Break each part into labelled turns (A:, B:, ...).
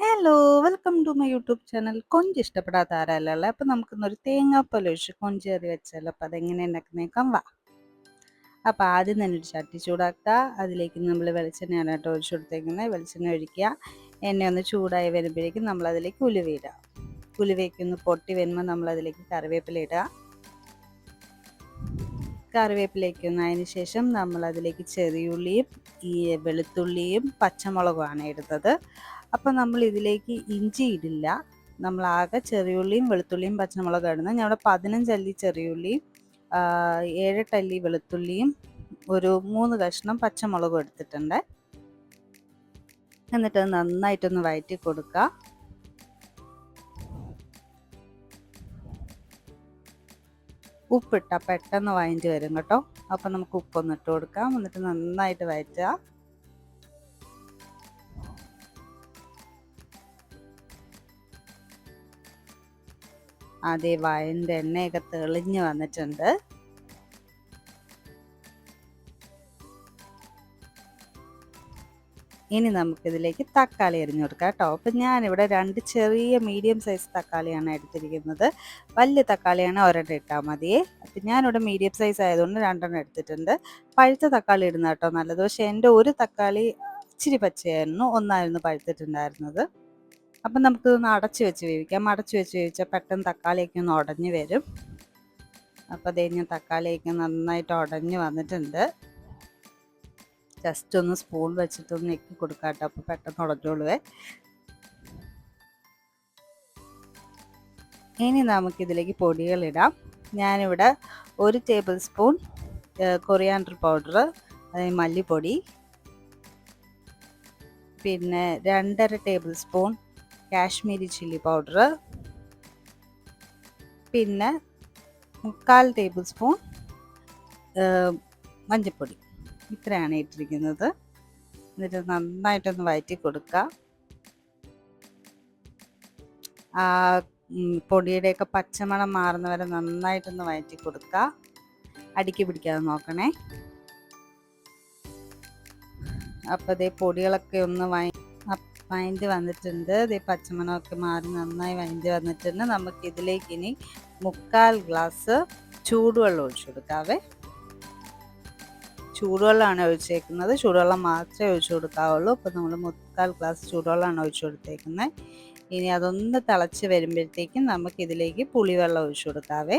A: Hello welcome to my YouTube channel കൊഞ്ച് ഇഷ്ടപ്പെടാത്ത ആരല്ലല്ലേ അപ്പം നമുക്കിന്നൊരു തേങ്ങാപ്പാൽ ഒഴിച്ച് കൊഞ്ച് കറി വെച്ചാലോ? അപ്പം അതെങ്ങനെ ഉണ്ടാക്കുന്നേക്കാം? വാ. അപ്പോൾ ആദ്യം തന്നെ ഒരു ചട്ടി ചൂടാക്കുക. അതിലേക്ക് നമ്മൾ വെളിച്ചെണ്ണയാണ് കേട്ടോ ഒഴിച്ചു കൊടുത്തേക്കുന്നത്. വെളിച്ചെണ്ണ ഒഴിക്കുക. എണ്ണ ഒന്ന് ചൂടായി വരുമ്പോഴേക്കും നമ്മളതിലേക്ക് ഉലുവയിടുക ഉലുവയ്ക്ക് ഒന്ന് പൊട്ടി വരുമ്പോൾ നമ്മളതിലേക്ക് കറിവേപ്പില ഇടുക. കറിവേപ്പിലേക്ക് ഒന്ന് അതിന് ശേഷം നമ്മൾ അതിലേക്ക് ചെറിയുള്ളിയും ഈ വെളുത്തുള്ളിയും പച്ചമുളകുമാണ് ഇടുന്നത്. അപ്പം നമ്മൾ ഇതിലേക്ക് ഇഞ്ചി ഇടില്ല. നമ്മൾ ആകെ ചെറിയുള്ളിയും വെളുത്തുള്ളിയും പച്ചമുളകും ഇടുന്നത്. ഇവിടെ പതിനഞ്ചല്ലി ചെറിയുള്ളിയും ഏഴെട്ടല്ലി വെളുത്തുള്ളിയും ഒരു മൂന്ന് കഷ്ണം പച്ചമുളകും എടുത്തിട്ടുണ്ട്. എന്നിട്ട് നന്നായിട്ടൊന്ന് വഴറ്റി കൊടുക്കുക ഉപ്പിട്ട പെട്ടെന്ന് വഴഞ്ഞ് വരും കേട്ടോ. അപ്പം നമുക്ക് ഉപ്പൊന്ന് ഇട്ട് കൊടുക്കാം. എന്നിട്ട് നന്നായിട്ട് വഴറ്റുക അതേ വയന്റെ എണ്ണയൊക്കെ തെളിഞ്ഞ് വന്നിട്ടുണ്ട്. ഇനി നമുക്കിതിലേക്ക് തക്കാളി അരിഞ്ഞു കൊടുക്കാം കേട്ടോ. അപ്പം ഞാനിവിടെ രണ്ട് ചെറിയ മീഡിയം സൈസ് തക്കാളിയാണ് എടുത്തിരിക്കുന്നത്. വലിയ തക്കാളിയാണ് ഒരെണ്ണം ഇട്ടാൽ മതിയേ അപ്പം ഞാനിവിടെ മീഡിയം സൈസ് ആയതുകൊണ്ട് രണ്ടെണ്ണം എടുത്തിട്ടുണ്ട്. പഴുത്ത തക്കാളി ഇടുന്ന കേട്ടോ നല്ലത്. പക്ഷേ എന്റെ ഒരു തക്കാളി ഇച്ചിരി പച്ചയായിരുന്നു. ഒന്നായിരുന്നു പഴുത്തിട്ടുണ്ടായിരുന്നത്. അപ്പം നമുക്കിതൊന്ന് അടച്ച് വെച്ച് വേവിക്കാം. അടച്ച് വെച്ച് വേവിച്ചാൽ പെട്ടെന്ന് തക്കാളിയൊക്കെ ഒന്ന് ഉടഞ്ഞ് വരും. അപ്പോൾ അതേ ഞാൻ തക്കാളിയൊക്കെ നന്നായിട്ട് ഉടഞ്ഞ് വന്നിട്ടുണ്ട്. ജസ്റ്റ് ഒന്ന് സ്പൂൺ വെച്ചിട്ടൊന്ന് ഞെക്കി കൊടുക്കാം കേട്ടോ. അപ്പോൾ പെട്ടെന്ന് ഉടഞ്ഞോളുവേ. ഇനി നമുക്കിതിലേക്ക് പൊടികളിടാം ഞാനിവിടെ ഒരു ടേബിൾ സ്പൂൺ കൊറിയാണ്ടർ പൗഡർ അതായത് മല്ലിപ്പൊടി പിന്നെ രണ്ടര tablespoon Kashmiri chilli powder പിന്നെ മുക്കാൽ ടേബിൾ സ്പൂൺ മഞ്ഞൾപ്പൊടി ഇത്രയാണ് ഇട്ടിരിക്കുന്നത്. എന്നിട്ട് നന്നായിട്ടൊന്ന് വഴറ്റി കൊടുക്കുക ആ പൊടിയുടെയൊക്കെ പച്ചമണം മാറുന്ന വരെ നന്നായിട്ടൊന്ന് വഴറ്റി കൊടുക്കുക അടുക്കി പിടിക്കാതെ നോക്കണേ. അപ്പോൾ ഇതേ പൊടികളൊക്കെ ഒന്ന് വയ വഴണ്ടി വന്നിട്ടുണ്ട്. ഇതേ പച്ചമണമൊക്കെ മാറി നന്നായി വഴണ്ടി വന്നിട്ടുണ്ട്. നമുക്ക് ഇതിലേക്ക് ഇനി മുക്കാൽ ഗ്ലാസ് ചൂടുവെള്ളം ഒഴിച്ചു കൊടുക്കാവേ. ചൂടുവെള്ളമാണ് ഒഴിച്ചേക്കുന്നത്. ചൂടുവെള്ളം മാത്രമേ ഒഴിച്ചു കൊടുക്കാവുള്ളൂ. അപ്പോൾ നമ്മൾ മുക്കാൽ ഗ്ലാസ് ചൂടുവെള്ളമാണ് ഒഴിച്ചു കൊടുത്തേക്കുന്നത് ഇനി അതൊന്ന് തിളച്ച് വരുമ്പോഴത്തേക്കും നമുക്കിതിലേക്ക് പുളിവെള്ളം ഒഴിച്ചു കൊടുക്കാവേ.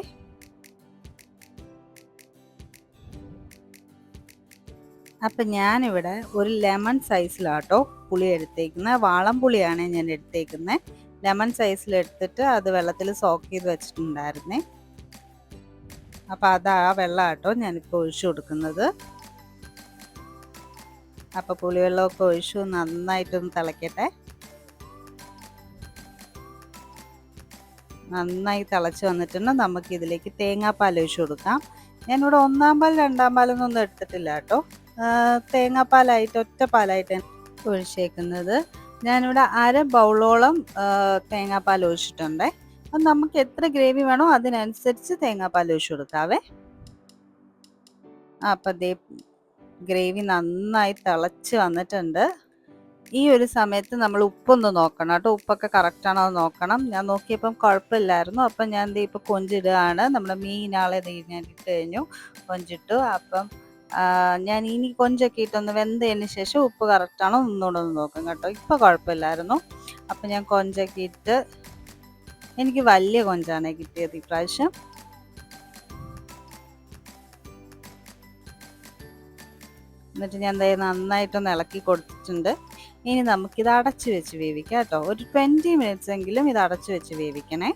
A: അപ്പം ഞാനിവിടെ ഒരു ലെമൺ സൈസിലാട്ടോ പുളി എടുത്തേക്കുന്നത് വാളം പുളിയാണ് ഞാൻ എടുത്തേക്കുന്നത് ലെമൺ സൈസിൽ എടുത്തിട്ട് അത് വെള്ളത്തിൽ സോക്ക് ചെയ്ത് വെച്ചിട്ടുണ്ടായിരുന്നേ. അപ്പോൾ അത് ആ വെള്ളമാട്ടോ ഞാനിപ്പോൾ ഒഴിച്ചു കൊടുക്കുന്നത്. അപ്പോൾ പുളിവെള്ളമൊക്കെ ഒഴിച്ചു നന്നായിട്ടൊന്ന് തിളയ്ക്കട്ടെ നന്നായി തിളച്ച് വന്നിട്ടുണ്ട്. നമുക്ക് ഇതിലേക്ക് തേങ്ങാപ്പാൽ ഒഴിച്ചു കൊടുക്കാം. ഞാനിവിടെ ഒന്നാം പാൽ രണ്ടാം പാലൊന്നും എടുത്തിട്ടില്ല കേട്ടോ. തേങ്ങാപ്പാലായിട്ട് ഒറ്റ പാലായിട്ട് ഒഴിച്ചേക്കുന്നത്. ഞാനിവിടെ അര ബൗളോളം തേങ്ങാപ്പാൽ ഒഴിച്ചിട്ടുണ്ട്. അപ്പം നമുക്ക് എത്ര ഗ്രേവി വേണോ അതിനനുസരിച്ച് തേങ്ങാപ്പാൽ ഒഴിച്ചു കൊടുക്കാവേ. അപ്പം ഗ്രേവി നന്നായി തിളച്ച് വന്നിട്ടുണ്ട്. ഈ ഒരു സമയത്ത് നമ്മൾ ഉപ്പൊന്ന് നോക്കണം കേട്ടോ. ഉപ്പൊക്കെ എന്ന് നോക്കണം. ഞാൻ നോക്കിയപ്പം കുഴപ്പമില്ലായിരുന്നു. അപ്പം ഞാൻ എന്ത് ഇപ്പോൾ കൊഞ്ചിടുകയാണ്. നമ്മുടെ മീനാളെ ഞാൻ ഇട്ട് കഴിഞ്ഞു. കൊഞ്ചിട്ടു. അപ്പം ഞാൻ ഇനി കൊഞ്ചൊക്കെ ഇട്ടൊന്ന് വെന്തതിന് ശേഷം ഉപ്പ് കറക്റ്റാണോ ഒന്നുകൂടെ ഒന്ന് നോക്കും കേട്ടോ. ഇപ്പോൾ കുഴപ്പമില്ലായിരുന്നു. അപ്പം ഞാൻ കൊഞ്ചൊക്കെ ഇട്ട് എനിക്ക് വലിയ കൊഞ്ചാണ് കിട്ടിയത് ഇപ്രാവശ്യം എന്നിട്ട് ഞാൻ എന്തായാലും നന്നായിട്ടൊന്ന് ഇളക്കി കൊടുത്തിട്ടുണ്ട്. ഇനി നമുക്കിത് അടച്ച് വെച്ച് വേവിക്കാം കേട്ടോ. ഒരു ട്വന്റി മിനിറ്റ്സ് എങ്കിലും ഇത് അടച്ച് വെച്ച് വേവിക്കണേ.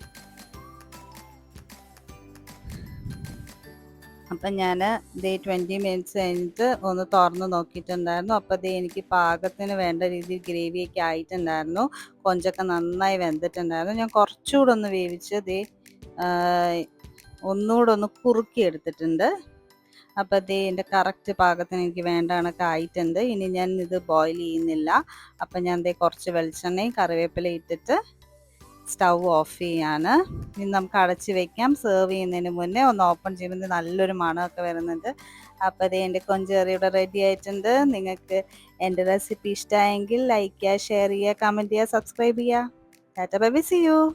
A: അപ്പം ഞാൻ ഇതേ ട്വന്റി മിനിറ്റ്സ് കഴിഞ്ഞിട്ട് ഒന്ന് തുറന്ന് നോക്കിയിട്ടുണ്ടായിരുന്നു. അപ്പോൾ ദേ എനിക്ക് പാകത്തിന് വേണ്ട രീതിയിൽ ഗ്രേവിയൊക്കെ ആയിട്ടുണ്ടായിരുന്നു. കൊഞ്ചൊക്കെ നന്നായി വെന്തിട്ടുണ്ടായിരുന്നു. ഞാൻ കുറച്ചുകൂടെ ഒന്ന് വേവിച്ച് ഇതേ ഒന്നുകൂടെ ഒന്ന് കുറുക്കി എടുത്തിട്ടുണ്ട്. അപ്പോൾ അതേ എന്റെ കറക്റ്റ് പാകത്തിന് എനിക്ക് വേണ്ട കണക്ക് ആയിട്ടുണ്ട്. ഇനി ഞാൻ ഇത് ബോയിൽ ചെയ്യുന്നില്ല. അപ്പം ഞാൻ ദേ കുറച്ച് വെളിച്ചെണ്ണയും കറിവേപ്പില ഇട്ടിട്ട് സ്റ്റൗ ഓഫ് ചെയ്യാണ്. ഇനി നമുക്ക് അടച്ച് വെക്കാം. സെർവ് ചെയ്യുന്നതിന് മുന്നേ ഒന്ന് ഓപ്പൺ ചെയ്യുമ്പോൾ നല്ലൊരു മണമൊക്കെ വരുന്നുണ്ട്. അപ്പോൾ അത് എന്റെ കൊഞ്ചേറി ഇവിടെ റെഡി ആയിട്ടുണ്ട്. നിങ്ങൾക്ക് എന്റെ റെസിപ്പി ഇഷ്ടമായെങ്കിൽ ലൈക്ക് ചെയ്യുക ഷെയർ ചെയ്യുക കമന്റ് ചെയ്യുക സബ്സ്ക്രൈബ് ചെയ്യുക. Tata by C U